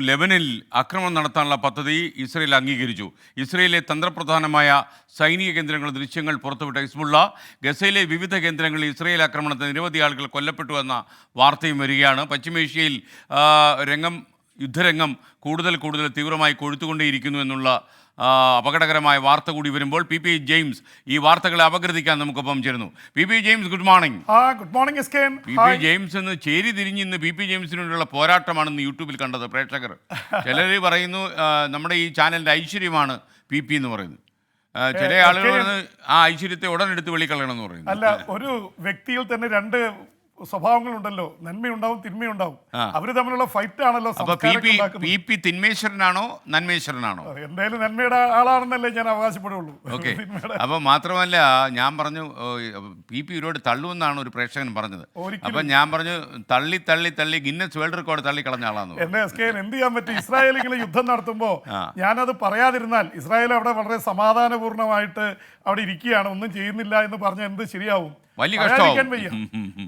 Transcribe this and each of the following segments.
ലെബനിൽ ആക്രമണം നടത്താനുള്ള പദ്ധതി ഇസ്രയേൽ അംഗീകരിച്ചു. ഇസ്രയേലിലെ തന്ത്രപ്രധാനമായ സൈനിക കേന്ദ്രങ്ങളുടെ ദൃശ്യങ്ങൾ പുറത്തുവിട്ട ഹിസ്ബുള്ള ഗസയിലെ വിവിധ കേന്ദ്രങ്ങളിൽ ഇസ്രയേൽ ആക്രമണത്തിൽ നിരവധി ആളുകൾ കൊല്ലപ്പെട്ടു എന്ന വാർത്തയും വരികയാണ്. പശ്ചിമേഷ്യയിൽ രംഗം യുദ്ധരംഗം കൂടുതൽ കൂടുതൽ തീവ്രമായി കൊഴുത്തുകൊണ്ടേയിരിക്കുന്നു എന്നുള്ള അപകടകരമായ വാർത്ത കൂടി വരുമ്പോൾ പി പി ജെയിംസ് ഈ വാർത്തകളെ അപഗ്രഥിക്കാൻ നമുക്കൊപ്പം ചേരുന്നു. P P James good morning. Good morning S K M P P James എന്ന് ചേരി തിരിഞ്ഞ് ഇന്ന് പി പി ജെയിംസിനുള്ള പോരാട്ടമാണെന്ന് യൂട്യൂബിൽ കണ്ടത് പ്രേക്ഷകർ. ചിലർ പറയുന്നു നമ്മുടെ ഈ ചാനലിന്റെ ഐശ്വര്യമാണ് പി പി എന്ന് പറയുന്നത്. ചില ആളുകൾ ആ ഐശ്വര്യത്തെ ഉടനെടുത്ത് വെളിക്കളയണം എന്ന് പറയുന്നു അല്ല? ഒരു വ്യക്തിയിൽ തന്നെ രണ്ട് സ്വഭാവങ്ങളുണ്ടല്ലോ. നന്മയുണ്ടാവും തിന്മയുണ്ടാവും. അവർ തമ്മിലുള്ള ഫൈറ്റ് ആണല്ലോ പി പി തിന്മേശ്വരനാണോ നന്മേശ്വരനാണോ? എന്തായാലും നന്മയുടെ ആളാണെന്നല്ലേ ഞാൻ അവകാശപ്പെടുള്ളൂ. ഓക്കെ. അപ്പൊ മാത്രമല്ല ഞാൻ പറഞ്ഞു പി പി ഒരുപാട് തള്ളുമെന്നാണ് ഒരു പ്രേക്ഷകൻ പറഞ്ഞത്. അപ്പൊ ഞാൻ പറഞ്ഞു തള്ളി തള്ളി തള്ളി ഗിന്നസ് വേൾഡ് റെക്കോർഡ് തള്ളി കളഞ്ഞ ആളാണ്. എന്നെ എസ് കെ എന്ത് ചെയ്യാൻ പറ്റും? ഇസ്രായേൽ ഇങ്ങനെ യുദ്ധം നടത്തുമ്പോ. ഞാനത് പറയാതിരുന്നാൽ ഇസ്രായേൽ അവിടെ വളരെ സമാധാനപൂർണമായിട്ട് അവിടെ ഇരിക്കുകയാണ്. ഒന്നും ചെയ്യുന്നില്ല എന്ന് പറഞ്ഞ എന്ത് ശരിയാവും? വലിയ പറയാതിരിക്കാൻ വയ്യ.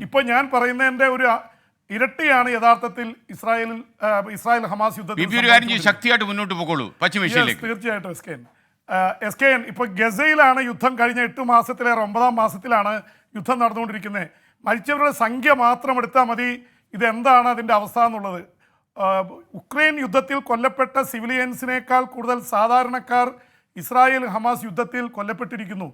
ഇപ്പൊ ഞാൻ പറയുന്നതിന്റെ ഒരു ഇരട്ടിയാണ് യഥാർത്ഥത്തിൽ ഇസ്രായേലിൽ ഇസ്രായേൽ ഹമാസ് യുദ്ധം യുദ്ധത്തിൽ ശക്തിയായിട്ട് മുന്നോട്ട് പോകോളൂ തീർച്ചയായിട്ടും S K N. S K N ഇപ്പൊ ഗസയിലാണ് യുദ്ധം കഴിഞ്ഞ എട്ട് മാസത്തിലേറെ ഒമ്പതാം മാസത്തിലാണ് യുദ്ധം നടന്നുകൊണ്ടിരിക്കുന്നത്. മരിച്ചവരുടെ സംഖ്യ മാത്രം എടുത്താൽ മതി. ഇതെന്താണ് അതിന്റെ അവസ്ഥ എന്നുള്ളത്? ഉക്രൈൻ യുദ്ധത്തിൽ കൊല്ലപ്പെട്ട സിവിലിയൻസിനേക്കാൾ കൂടുതൽ സാധാരണക്കാർ ഇസ്രായേൽ ഹമാസ് യുദ്ധത്തിൽ കൊല്ലപ്പെട്ടിരിക്കുന്നു.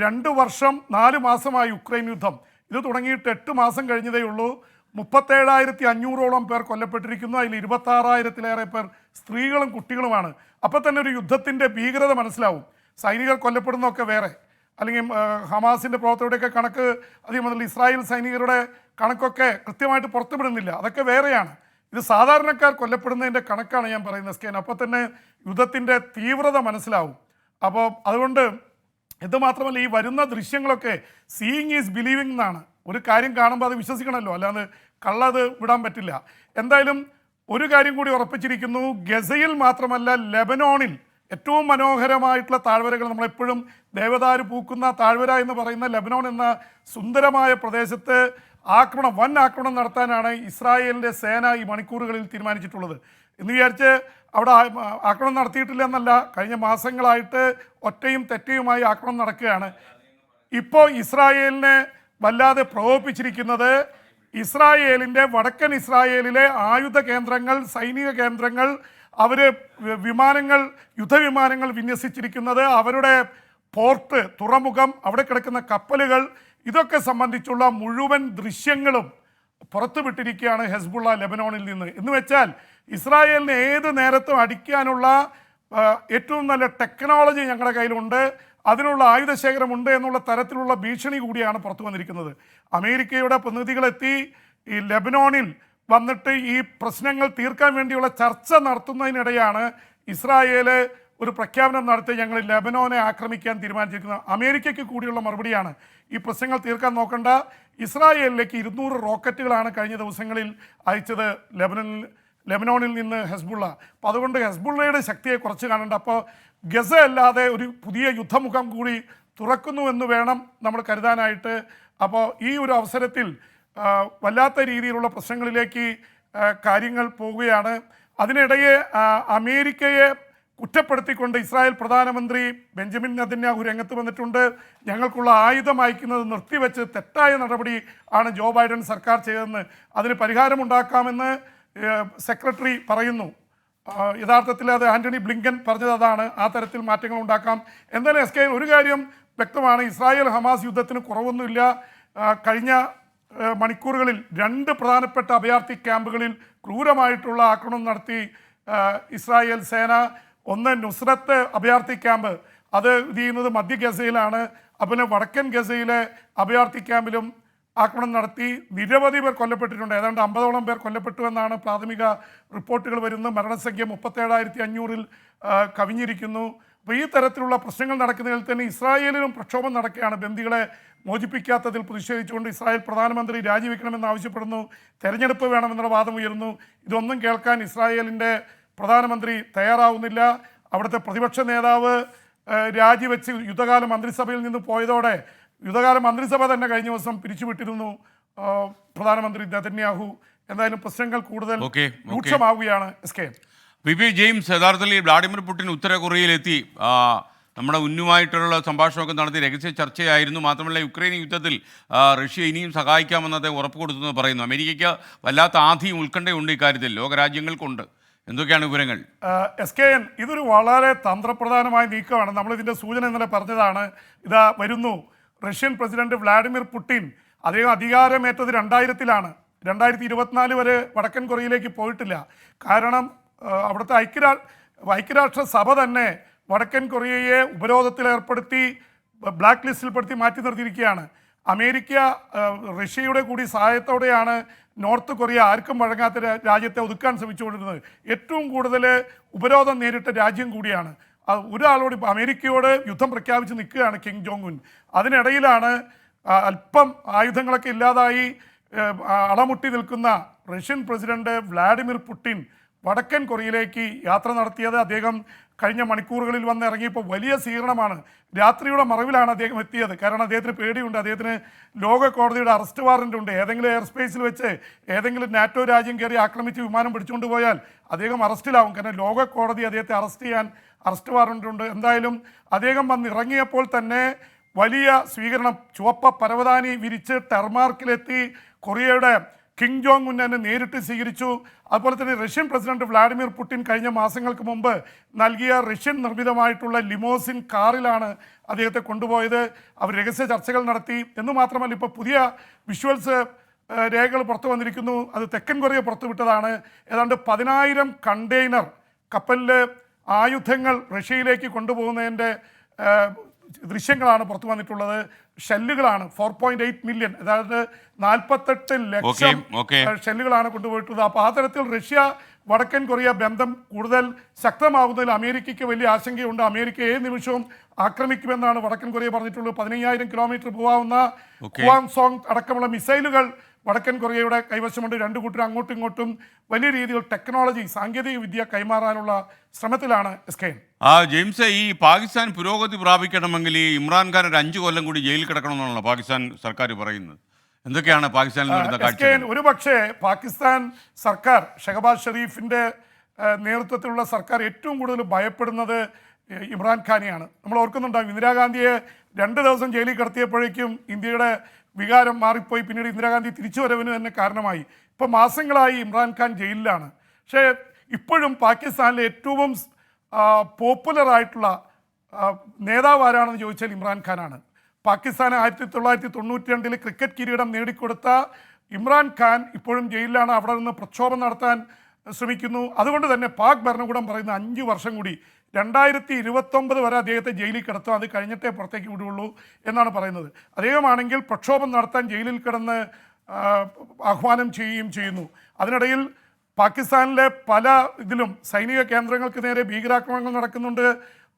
രണ്ട് വർഷം നാല് മാസമായി യുക്രൈൻ യുദ്ധം. ഇത് തുടങ്ങിയിട്ട് എട്ട് മാസം കഴിഞ്ഞതേ ഉള്ളൂ. മുപ്പത്തേഴായിരത്തി അഞ്ഞൂറോളം പേർ കൊല്ലപ്പെട്ടിരിക്കുന്നു. അതിൽ ഇരുപത്താറായിരത്തിലേറെ പേർ സ്ത്രീകളും കുട്ടികളുമാണ്. അപ്പോൾ തന്നെ ഒരു യുദ്ധത്തിന്റെ ഭീകരത മനസ്സിലാവും. സൈനികർ കൊല്ലപ്പെടുന്നതൊക്കെ വേറെ. അല്ലെങ്കിൽ ഹമാസിന്റെ പ്രവർത്തകരുടെയൊക്കെ കണക്ക് അതേ മുതൽ ഇസ്രായേൽ സൈനികരുടെ കണക്കൊക്കെ കൃത്യമായിട്ട് പുറത്തുവിടുന്നില്ല. അതൊക്കെ വേറെയാണ്. ഇത് സാധാരണക്കാർ കൊല്ലപ്പെടുന്നതിന്റെ കണക്കാണ് ഞാൻ പറയുന്നത് സ്കേൻ അപ്പോൾ തന്നെ യുദ്ധത്തിന്റെ തീവ്രത മനസ്സിലാവും. അപ്പോൾ അതുകൊണ്ട് ഇത് മാത്രമല്ല ഈ വരുന്ന ദൃശ്യങ്ങളൊക്കെ സീയിങ് ഈസ് ബിലീവിംഗ് എന്നാണ്. ഒരു കാര്യം കാണുമ്പോൾ അത് വിശ്വസിക്കണമല്ലോ അല്ലാതെ കള്ളത് വിടാൻ പറ്റില്ല. എന്തായാലും ഒരു കാര്യം കൂടി ഉറപ്പിച്ചിരിക്കുന്നു ഗസയിൽ മാത്രമല്ല ലെബനോണിൽ ഏറ്റവും മനോഹരമായിട്ടുള്ള താഴ്വരകൾ നമ്മളെപ്പോഴും ദേവദാരു പൂക്കുന്ന താഴ്വര എന്ന് പറയുന്ന ലെബനോൺ എന്ന സുന്ദരമായ പ്രദേശത്ത് ആക്രമണം വൻ ആക്രമണം നടത്താനാണ് ഇസ്രായേലിന്റെ സേന ഈ മണിക്കൂറുകളിൽ തീരുമാനിച്ചിട്ടുള്ളത്. എന്ന് വിചാരിച്ച് അവിടെ ആക്രമണം നടത്തിയിട്ടില്ല എന്നല്ല കഴിഞ്ഞ മാസങ്ങളായിട്ട് ഒറ്റയും തെറ്റയുമായി ആക്രമണം നടക്കുകയാണ്. ഇപ്പോൾ ഇസ്രായേലിനെ വല്ലാതെ പ്രകോപിപ്പിച്ചിരിക്കുന്നത് ഇസ്രായേലിന്റെ വടക്കൻ ഇസ്രായേലിലെ ആയുധ കേന്ദ്രങ്ങൾ സൈനിക കേന്ദ്രങ്ങൾ അവർ വിമാനങ്ങൾ യുദ്ധവിമാനങ്ങൾ വിന്യസിച്ചിരിക്കുന്നത് അവരുടെ പോർട്ട് തുറമുഖം അവിടെ കിടക്കുന്ന കപ്പലുകൾ ഇതൊക്കെ സംബന്ധിച്ചുള്ള മുഴുവൻ ദൃശ്യങ്ങളും പുറത്തുവിട്ടിരിക്കുകയാണ് ഹെസ്ബുള്ള ലെബനോണിൽ നിന്ന്. എന്ന് വെച്ചാൽ ഇസ്രായേലിനെ ഏത് നേരത്തും അടിക്കാനുള്ള ഏറ്റവും നല്ല ടെക്നോളജി ഞങ്ങളുടെ കയ്യിലുണ്ട്. അതിനുള്ള ആയുധശേഖരമുണ്ട് എന്നുള്ള തരത്തിലുള്ള ഭീഷണി കൂടിയാണ് പുറത്തു വന്നിരിക്കുന്നത്. അമേരിക്കയുടെ പ്രതിനിധികളെത്തി ഈ ലെബനോണിൽ വന്നിട്ട് ഈ പ്രശ്നങ്ങൾ തീർക്കാൻ വേണ്ടിയുള്ള ചർച്ച നടത്തുന്നതിനിടെയാണ് ഇസ്രായേൽ ഒരു പ്രഖ്യാപനം നടത്തി ഞങ്ങൾ ലെബനോനെ ആക്രമിക്കാൻ തീരുമാനിച്ചിരിക്കുന്നത്. അമേരിക്കയ്ക്ക് കൂടിയുള്ള മറുപടിയാണ് ഈ പ്രശ്നങ്ങൾ തീർക്കാൻ നോക്കേണ്ട. ഇസ്രായേലിലേക്ക് ഇരുന്നൂറ് റോക്കറ്റുകളാണ് കഴിഞ്ഞ ദിവസങ്ങളിൽ അയച്ചത് ലെബനനിൽ ലെബനോണിൽ നിന്ന് ഹെസ്ബുള്ള. അപ്പോൾ അതുകൊണ്ട് ഹെസ്ബുള്ളയുടെ ശക്തിയെ കുറച്ച് കാണേണ്ട. അപ്പോൾ ഗസ അല്ലാതെ ഒരു പുതിയ യുദ്ധമുഖം കൂടി തുറക്കുന്നു എന്ന് വേണം നമ്മൾ കരുതാനായിട്ട്. അപ്പോൾ ഈ ഒരു അവസരത്തിൽ വല്ലാത്ത രീതിയിലുള്ള പ്രശ്നങ്ങളിലേക്ക് കാര്യങ്ങൾ പോവുകയാണ്. അതിനിടയെ അമേരിക്കയെ കുറ്റപ്പെടുത്തിക്കൊണ്ട് ഇസ്രായേൽ പ്രധാനമന്ത്രി ബെഞ്ചമിൻ നെതന്യാഹു രംഗത്ത് വന്നിട്ടുണ്ട്. ഞങ്ങൾക്കുള്ള ആയുധം അയക്കുന്നത് നിർത്തിവെച്ച് തെറ്റായ നടപടി ആണ് ജോ ബൈഡൻ സർക്കാർ ചെയ്തതെന്ന് അതിന് പരിഹാരമുണ്ടാക്കാമെന്ന് സെക്രട്ടറി പറയുന്നു. യഥാർത്ഥത്തിൽ അത് ആന്റണി ബ്ലിങ്കൻ പറഞ്ഞത് അതാണ്. ആ തരത്തിൽ മാറ്റങ്ങൾ ഉണ്ടാക്കാം. എന്തായാലും എസ് കെ ഒരു കാര്യം വ്യക്തമാണ്. ഇസ്രായേൽ ഹമാസ് യുദ്ധത്തിന് കുറവൊന്നുമില്ല. കഴിഞ്ഞ മണിക്കൂറുകളിൽ രണ്ട് പ്രധാനപ്പെട്ട അഭയാർത്ഥി ക്യാമ്പുകളിൽ ക്രൂരമായിട്ടുള്ള ആക്രമണം നടത്തി ഇസ്രായേൽ സേന. ഒന്ന് നുസ്രത്ത് അഭയാർത്ഥി ക്യാമ്പ്. അത് ഇത് ചെയ്യുന്നത് മധ്യ ഗസയിലാണ്. അതുപോലെ വടക്കൻ ഗസയിലെ അഭയാർത്ഥി ക്യാമ്പിലും ആക്രമണം നടത്തി നിരവധി പേർ കൊല്ലപ്പെട്ടിട്ടുണ്ട്. ഏതാണ്ട് അമ്പതോളം പേർ കൊല്ലപ്പെട്ടു എന്നാണ് പ്രാഥമിക റിപ്പോർട്ടുകൾ വരുന്നത്. മരണസംഖ്യ മുപ്പത്തേഴായിരത്തി അഞ്ഞൂറിൽ കവിഞ്ഞിരിക്കുന്നു. അപ്പോൾ ഈ തരത്തിലുള്ള പ്രശ്നങ്ങൾ നടക്കുന്നതിൽ തന്നെ ഇസ്രായേലിലും പ്രക്ഷോഭം നടക്കുകയാണ്. ബന്ദികളെ മോചിപ്പിക്കാത്തതിൽ പ്രതിഷേധിച്ചുകൊണ്ട് ഇസ്രായേൽ പ്രധാനമന്ത്രി രാജിവെക്കണമെന്ന് ആവശ്യപ്പെടുന്നു. തെരഞ്ഞെടുപ്പ് വേണമെന്നുള്ള വാദം ഉയരുന്നു. ഇതൊന്നും കേൾക്കാൻ ഇസ്രായേലിന്റെ പ്രധാനമന്ത്രി തയ്യാറാവുന്നില്ല. അവിടുത്തെ പ്രതിപക്ഷ നേതാവ് രാജിവെച്ച് യുദ്ധകാല മന്ത്രിസഭയിൽ നിന്ന് പോയതോടെ യുദ്ധകാല മന്ത്രിസഭ തന്നെ കഴിഞ്ഞ ദിവസം പിരിച്ചുവിട്ടിരുന്നു പ്രധാനമന്ത്രി നെതന്യാഹു. എന്തായാലും പ്രശ്നങ്ങൾ കൂടുതൽ. രൂക്ഷമാവുകയാണ് S K P P James യഥാർത്ഥത്തിൽ വ്ളാഡിമിർ പുടിൻ ഉത്തര കൊറിയയിലെത്തി നമ്മുടെ ഉന്നുമായിട്ടുള്ള സംഭാഷണമൊക്കെ നടത്തി രഹസ്യ ചർച്ചയായിരുന്നു. മാത്രമല്ല യുക്രൈൻ യുദ്ധത്തിൽ റഷ്യ ഇനിയും സഹായിക്കാമെന്ന് അദ്ദേഹം ഉറപ്പ് കൊടുത്തെന്ന് പറയുന്നു. അമേരിക്കയ്ക്ക് വല്ലാത്ത ആധിയും ഉത്കണ്ഠയുണ്ട് ഇക്കാര്യത്തിൽ. ലോകരാജ്യങ്ങൾക്കുണ്ട്. എന്തൊക്കെയാണ് വിവരങ്ങൾ? എസ് കെ എൻ ഇതൊരു വളരെ തന്ത്രപ്രധാനമായ നീക്കമാണ്. നമ്മൾ ഇതിന്റെ സൂചന ഇന്നലെ പറഞ്ഞതാണ്. ഇതാ വരുന്നു. റഷ്യൻ പ്രസിഡന്റ് വ്ളാഡിമിർ പുടിൻ അദ്ദേഹം അധികാരമേറ്റത് രണ്ടായിരത്തിലാണ്. രണ്ടായിരത്തി ഇരുപത്തിനാല് വരെ വടക്കൻ കൊറിയയിലേക്ക് പോയിട്ടില്ല. കാരണം അവിടുത്തെ ഐക്യരാ ഐക്യരാഷ്ട്ര സഭ തന്നെ വടക്കൻ കൊറിയയെ ഉപരോധത്തിൽ ഏർപ്പെടുത്തി ബ്ലാക്ക് ലിസ്റ്റിൽപ്പെടുത്തി മാറ്റി നിർത്തിയിരിക്കുകയാണ്. അമേരിക്ക റഷ്യയുടെ കൂടി സഹായത്തോടെയാണ് നോർത്ത് കൊറിയ ആർക്കും വഴങ്ങാത്ത രാജ്യത്തെ ഒതുക്കാൻ ശ്രമിച്ചുകൊണ്ടിരുന്നത്. ഏറ്റവും കൂടുതൽ ഉപരോധം നേരിട്ട രാജ്യം കൂടിയാണ്. ഒരാളോട് അമേരിക്കയോട് യുദ്ധം പ്രഖ്യാപിച്ച് നിൽക്കുകയാണ് കിങ് ജോങ് ഉൻ അതിനിടയിലാണ് അല്പം ആയുധങ്ങളൊക്കെ ഇല്ലാതായി അളമുട്ടി നിൽക്കുന്ന റഷ്യൻ പ്രസിഡന്റ് വ്ളാഡിമിർ പുടിൻ വടക്കൻ കൊറിയയിലേക്ക് യാത്ര നടത്തിയത് അദ്ദേഹം കഴിഞ്ഞ മണിക്കൂറുകളിൽ വന്ന് ഇറങ്ങിയപ്പോൾ വലിയ സ്വീകരണമാണ് രാത്രിയുടെ മറവിലാണ് അദ്ദേഹം എത്തിയത്. കാരണം അദ്ദേഹത്തിന് പേടിയുണ്ട്. അദ്ദേഹത്തിന് ലോക കോടതിയുടെ അറസ്റ്റ് വാറന്റ് ഉണ്ട്. ഏതെങ്കിലും എയർ സ്പേസിൽ വെച്ച് ഏതെങ്കിലും നാറ്റോ രാജ്യം കയറി ആക്രമിച്ച് വിമാനം പിടിച്ചുകൊണ്ട് പോയാൽ അദ്ദേഹം അറസ്റ്റിലാവും. കാരണം ലോക കോടതി അദ്ദേഹത്തെ അറസ്റ്റ് ചെയ്യാൻ അറസ്റ്റ് വാറണ്ടുണ്ട് എന്തായാലും അദ്ദേഹം വന്ന് ഇറങ്ങിയപ്പോൾ തന്നെ വലിയ സ്വീകരണം ചുവപ്പ പരവതാനി വിരിച്ച് ടെർമാർക്കിലെത്തി കൊറിയയുടെ കിങ് ജോങ് ഉന്നെ നേരിട്ട് സ്വീകരിച്ചു. അതുപോലെ തന്നെ റഷ്യൻ പ്രസിഡന്റ് വ്ളാഡിമിർ പുടിൻ കഴിഞ്ഞ മാസങ്ങൾക്ക് മുമ്പ് നൽകിയ റഷ്യൻ നിർമ്മിതമായിട്ടുള്ള ലിമോസിൻ കാറിലാണ് അദ്ദേഹത്തെ കൊണ്ടുപോയത്. അവർ രഹസ്യ ചർച്ചകൾ നടത്തി. എന്ന് മാത്രമല്ല ഇപ്പോൾ പുതിയ വിഷ്വൽസ് രേഖകൾ പുറത്തു വന്നിരിക്കുന്നു. അത് തെക്കൻ കൊറിയ പുറത്തുവിട്ടതാണ്. ഏതാണ്ട് പതിനായിരം കണ്ടെയ്നർ കപ്പലിൽ ആയുധങ്ങൾ റഷ്യയിലേക്ക് കൊണ്ടുപോകുന്നതിന്റെ ദൃശ്യങ്ങളാണ് പുറത്തു വന്നിട്ടുള്ളത്. ഷെല്ലുകളാണ് ഫോർ പോയിന്റ് എയ്റ്റ് മില്യൺ അതായത് നാൽപ്പത്തെട്ട് ലക്ഷം ഷെല്ലുകളാണ് കൊണ്ടുപോയിട്ടുള്ളത്. അപ്പോൾ ആ തരത്തിൽ റഷ്യ വടക്കൻ കൊറിയ ബന്ധം കൂടുതൽ ശക്തമാകുന്നതിൽ അമേരിക്കയ്ക്ക് വലിയ ആശങ്കയുണ്ട്. അമേരിക്ക ഏത് നിമിഷവും ആക്രമിക്കുമെന്നാണ് വടക്കൻ കൊറിയ പറഞ്ഞിട്ടുള്ളത്. പതിനയ്യായിരം കിലോമീറ്റർ പോകാവുന്ന കുവാങ് സോങ് അടക്കമുള്ള മിസൈലുകൾ വടക്കൻ കൊറിയയുടെ കൈവശമുണ്ട്. രണ്ട് കൂട്ടരും അങ്ങോട്ടും ഇങ്ങോട്ടും വലിയ രീതിയിൽ ടെക്നോളജി സാങ്കേതിക വിദ്യ കൈമാറാനുള്ള ശ്രമത്തിലാണ് എസ് കെ ആ ജെയിംസ് ഈ പാകിസ്ഥാൻ പുരോഗതി പ്രാപിക്കണമെങ്കിൽ ഈ ഇമ്രാൻഖാൻ ഒരു അഞ്ചു കൊല്ലം കൂടി ജയിലിൽ കിടക്കണമെന്നാണല്ലോ പാകിസ്ഥാൻ സർക്കാർ പറയുന്നത്. എന്തൊക്കെയാണ് പാകിസ്ഥാനിൽ നടന്ന കാഴ്ച ഒരു പക്ഷേ പാകിസ്ഥാൻ സർക്കാർ ഷഹബാസ് ഷെരീഫിന്റെ നേതൃത്വത്തിലുള്ള സർക്കാർ ഏറ്റവും കൂടുതൽ ഭയപ്പെടുന്നത് ഇമ്രാൻഖാനെയാണ്. നമ്മൾ ഓർക്കുന്നുണ്ടാകും ഇന്ദിരാഗാന്ധിയെ രണ്ട് ദിവസം ജയിലിൽ കിടത്തിയപ്പോഴേക്കും ഇന്ത്യയുടെ വികാരം മാറിപ്പോയി. പിന്നീട് ഇന്ദിരാഗാന്ധി തിരിച്ചു വരവിന് തന്നെ കാരണമായി. ഇപ്പോൾ മാസങ്ങളായി ഇമ്രാൻഖാൻ ജയിലിലാണ്. പക്ഷേ ഇപ്പോഴും പാകിസ്ഥാനിലെ ഏറ്റവും പോപ്പുലറായിട്ടുള്ള നേതാവ് ആരാണെന്ന് ചോദിച്ചാൽ ഇമ്രാൻഖാനാണ് പാകിസ്ഥാൻ ആയിരത്തി തൊള്ളായിരത്തി തൊണ്ണൂറ്റി രണ്ടിൽ ക്രിക്കറ്റ് കിരീടം നേടിക്കൊടുത്ത ഇമ്രാൻഖാൻ ഇപ്പോഴും ജയിലിലാണ്. അവിടെ നിന്ന് പ്രക്ഷോഭം നടത്താൻ ശ്രമിക്കുന്നു. അതുകൊണ്ട് തന്നെ പാക് ഭരണകൂടം പറയുന്ന അഞ്ച് വർഷം കൂടി രണ്ടായിരത്തി ഇരുപത്തൊമ്പത് വരെ അദ്ദേഹത്തെ ജയിലിൽ കിടത്തും അത് കഴിഞ്ഞിട്ടേ പുറത്തേക്ക് വിടുകയുള്ളൂ എന്നാണ് പറയുന്നത്. അദ്ദേഹമാണെങ്കിൽ പ്രക്ഷോഭം നടത്താൻ ജയിലിൽ കിടന്ന് ആഹ്വാനം ചെയ്യുകയും ചെയ്യുന്നു. അതിനിടയിൽ പാകിസ്ഥാനിലെ പല ഇതിലും സൈനിക കേന്ദ്രങ്ങൾക്ക് നേരെ ഭീകരാക്രമണങ്ങൾ നടക്കുന്നുണ്ട്.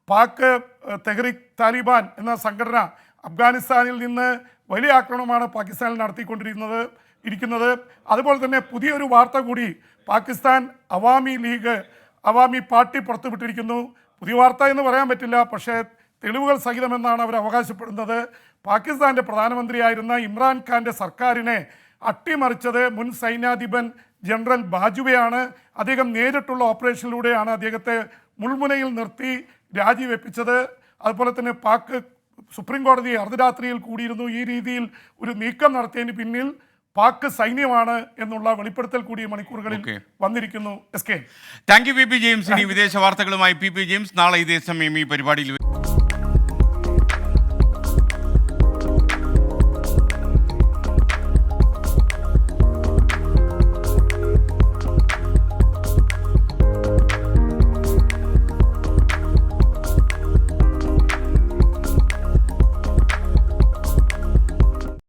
പാക് ഏഹ്, തെഹ്രിക് താലിബാൻ എന്ന സംഘടന അഫ്ഗാനിസ്ഥാനിൽ നിന്ന് വലിയ ആക്രമണമാണ് പാകിസ്ഥാനിൽ നടത്തിക്കൊണ്ടിരിക്കുന്നത് ഇരിക്കുന്നത്. അതുപോലെ തന്നെ പുതിയൊരു വാർത്ത കൂടി പാകിസ്ഥാൻ അവാമി ലീഗ് അവാമി പാർട്ടി പുറത്തുവിട്ടിരിക്കുന്നു. പുതിയ വാർത്ത എന്ന് പറയാൻ പറ്റില്ല പക്ഷേ തെളിവുകൾ സഹിതമെന്നാണ് അവർ അവകാശപ്പെടുന്നത്. പാകിസ്ഥാന്റെ പ്രധാനമന്ത്രിയായിരുന്ന ഇമ്രാൻഖാന്റെ സർക്കാരിനെ അട്ടിമറിച്ചത് മുൻ സൈന്യാധിപൻ ജനറൽ ബാജുവയാണ്. അദ്ദേഹം നേരിട്ടുള്ള ഓപ്പറേഷനിലൂടെയാണ് അദ്ദേഹത്തെ മുൾമുനയിൽ നിർത്തി രാജിവെപ്പിച്ചത്. അതുപോലെ തന്നെ പാക് സുപ്രീം കോടതി അർദ്ധരാത്രിയിൽ കൂടിയിരുന്നു. ഈ രീതിയിൽ ഒരു നീക്കം നടത്തിയതിന് പിന്നിൽ പാക് സൈന്യമാണ് എന്നുള്ള വെളിപ്പെടുത്തൽ കൂടിയ മണിക്കൂറുകളിൽ വന്നിരിക്കുന്നു S K. Thank you P P James ഇനി വിദേശ വാർത്തകളുമായി പി പി ജെയിംസ് നാളെ ഇതേ സമയം ഈ പരിപാടിയിൽ